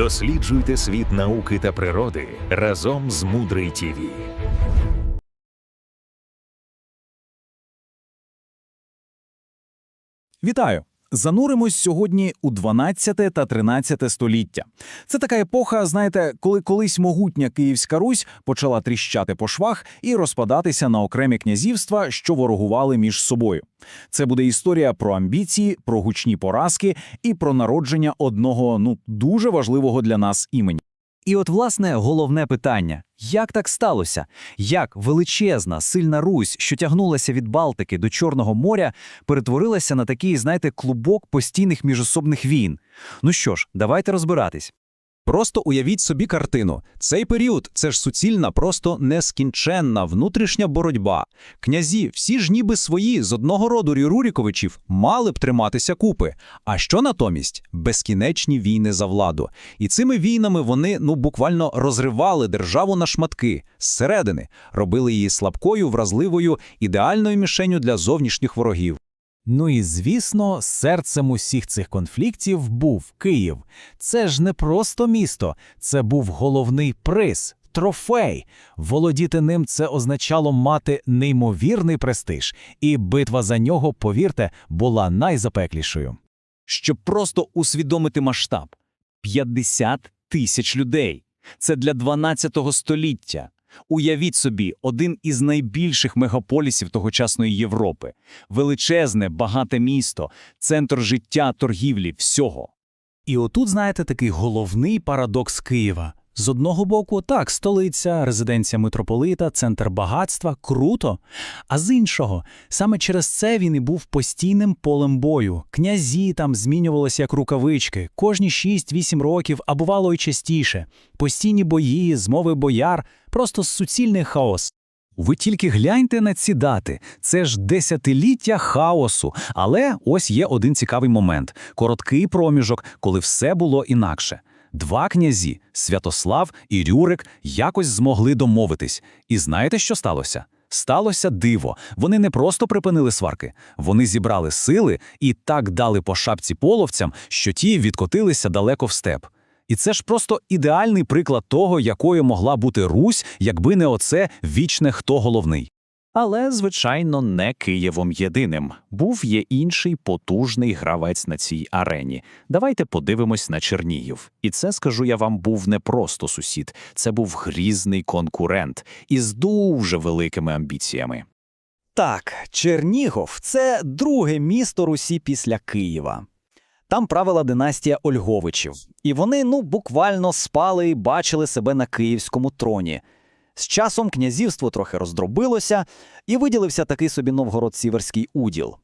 Досліджуйте світ науки та природи разом з Мудрий ТІВІ. Вітаю! Зануримось сьогодні у 12 та 13 століття. Це така епоха, знаєте, коли колись могутня Київська Русь почала тріщати по швах і розпадатися на окремі князівства, що ворогували між собою. Це буде історія про амбіції, про гучні поразки і про народження одного ну дуже важливого для нас імені. І от, власне, головне питання: як так сталося? Як величезна, сильна Русь, що тягнулася від Балтики до Чорного моря, перетворилася на такий, знаєте, клубок постійних міжособних війн? Ну що ж, давайте розбиратись. Просто уявіть собі картину. Цей період – це ж суцільна, просто нескінченна внутрішня боротьба. Князі, всі ж ніби свої, з одного роду Рюріковичів, мали б триматися купи. А що натомість? Безкінечні війни за владу. І цими війнами вони, ну, буквально розривали державу на шматки, зсередини, робили її слабкою, вразливою, ідеальною мішенню для зовнішніх ворогів. Ну і звісно, серцем усіх цих конфліктів був Київ. Це ж не просто місто, це був головний приз, трофей. Володіти ним це означало мати неймовірний престиж, і битва за нього, повірте, була найзапеклішою. Щоб просто усвідомити масштаб: 50 тисяч людей. Це для 12 століття. Уявіть собі, один із найбільших мегаполісів тогочасної Європи. Величезне, багате місто, центр життя, торгівлі, всього. І отут, знаєте, такий головний парадокс Києва. З одного боку, так, столиця, резиденція митрополита, центр багатства круто. А з іншого, саме через це він і був постійним полем бою. Князі там змінювалися як рукавички, кожні 6-8 років, а бувало й частіше. Постійні бої, змови бояр, просто суцільний хаос. Ви тільки гляньте на ці дати. Це ж десятиліття хаосу. Але ось є один цікавий момент: короткий проміжок, коли все було інакше. Два князі Святослав і Рюрик якось змогли домовитись. І знаєте, що сталося? Сталося диво. Вони не просто припинили сварки, вони зібрали сили і так дали по шапці половцям, що ті відкотилися далеко в степ. І це ж просто ідеальний приклад того, якою могла бути Русь, якби не оце вічне хто головний. Але, звичайно, не Києвом єдиним. Був є інший потужний гравець на цій арені. Давайте подивимось на Чернігів. І це, скажу я вам, був не просто сусід, це був грізний конкурент із дуже великими амбіціями. Так, Чернігов це друге місто Русі після Києва. Там правила династія Ольговичів, і вони ну буквально спали і бачили себе на київському троні. З часом князівство трохи роздробилося і виділився такий собі Новгород-Сіверський уділ.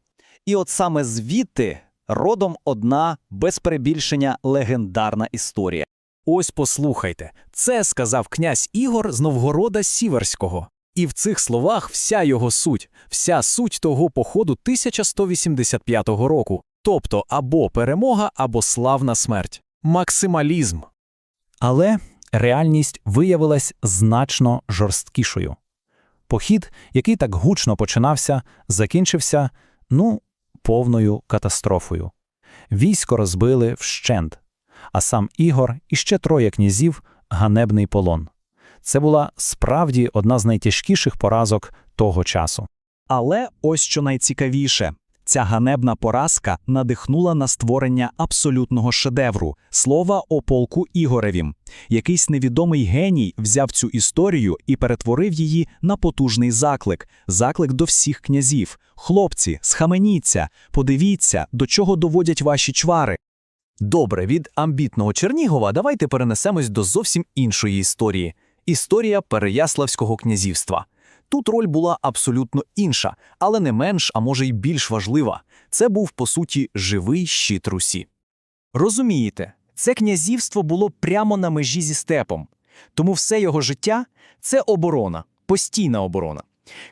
І от саме звідти родом одна без перебільшення легендарна історія. Ось послухайте, це сказав князь Ігор з Новгорода Сіверського. І в цих словах вся його суть, вся суть того походу 1185 року. Тобто або перемога, або славна смерть. Максималізм. Але реальність виявилась значно жорсткішою. Похід, який так гучно починався, закінчився, ну, повною катастрофою. Військо розбили вщент, а сам Ігор і ще троє князів – ганебний полон. Це була справді одна з найтяжкіших поразок того часу. Але ось що найцікавіше. Ця ганебна поразка надихнула на створення абсолютного шедевру слова о полку Ігоревім. Якийсь невідомий геній взяв цю історію і перетворив її на потужний заклик, заклик до всіх князів. Хлопці, схаменіться, подивіться, до чого доводять ваші чвари. Добре, від амбітного Чернігова давайте перенесемось до зовсім іншої історії історія Переяславського князівства. Тут роль була абсолютно інша, але не менш, а може й більш важлива. Це був, по суті, живий щит Русі. Розумієте, це князівство було прямо на межі зі степом, тому все його життя це оборона, постійна оборона.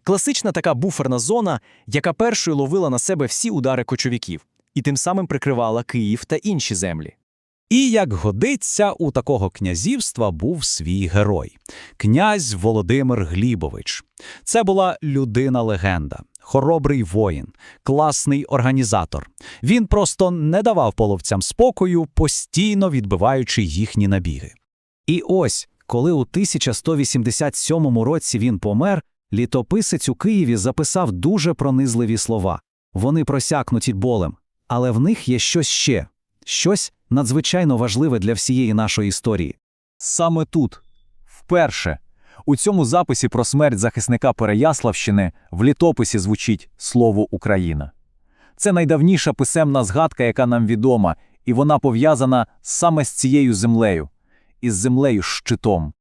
Класична така буферна зона, яка першою ловила на себе всі удари кочовиків і тим самим прикривала Київ та інші землі. І, як годиться, у такого князівства був свій герой – князь Володимир Глібович. Це була людина-легенда, хоробрий воїн, класний організатор. Він просто не давав половцям спокою, постійно відбиваючи їхні набіги. І ось, коли у 1187 році він помер, літописець у Києві записав дуже пронизливі слова. Вони просякнуті болем, але в них є щось ще, щось надзвичайно важливе для всієї нашої історії. Саме тут, вперше, у цьому записі про смерть захисника Переяславщини в літописі звучить слово Україна. Це найдавніша писемна згадка, яка нам відома, і вона пов'язана саме з цією землею, із землею щитом.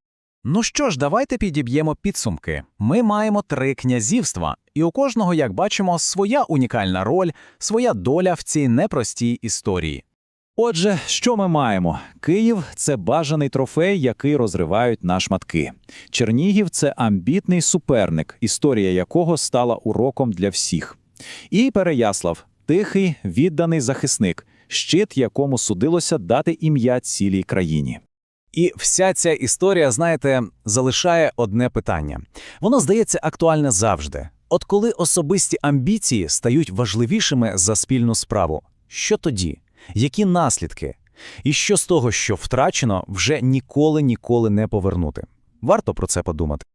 Ну що ж, давайте підіб'ємо підсумки. Ми маємо три князівства, і у кожного, як бачимо, своя унікальна роль, своя доля в цій непростій історії. Отже, що ми маємо? Київ це бажаний трофей, який розривають на шматки. Чернігів це амбітний суперник, історія якого стала уроком для всіх. І Переяслав тихий, відданий захисник, щит, якому судилося дати ім'я цілій країні. І вся ця історія, знаєте, залишає одне питання. Воно здається актуальне завжди. От коли особисті амбіції стають важливішими за спільну справу, що тоді? Які наслідки? І що з того, що втрачено, вже ніколи ніколи не повернути? Варто про це подумати.